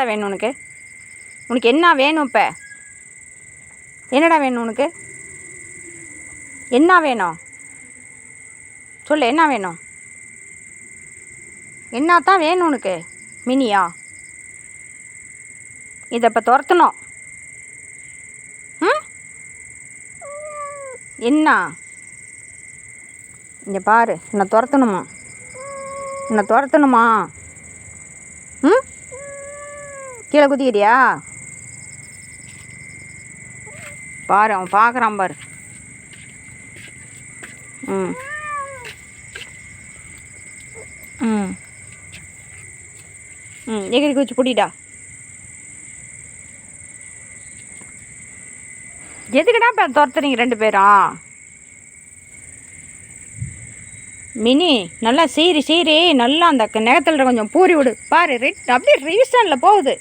என்னடா வேணும் உனக்கு? உனக்கு என்ன வேணும் இப்போ? என்னடா வேணும் உனக்கு? என்ன வேணும்? சொல்லு என்ன வேணும்? என்ன தான் வேணும் உனக்கு? மினியா? இதை இப்போ துரத்தணும். ம்? என்ன? இங்கே பாரு என்னை துரத்தணுமா? என்னை துரத்தணுமா? ம்? கீழே குதிக்கிறியா? பாரு அவன் பார்க்குறான் பாரு. ம். ம். ம் எகிரி குச்சி பிடிடா எதுக்குடா இப்போ துரத்துறீங்க ரெண்டு பேரும்? மினி நல்லா சீரி சீரி நல்லா அந்த நகத்தில் கொஞ்சம் பூரி விடு. பாரு ரெட் அப்படியே ரீஸ்டனில் போகுது.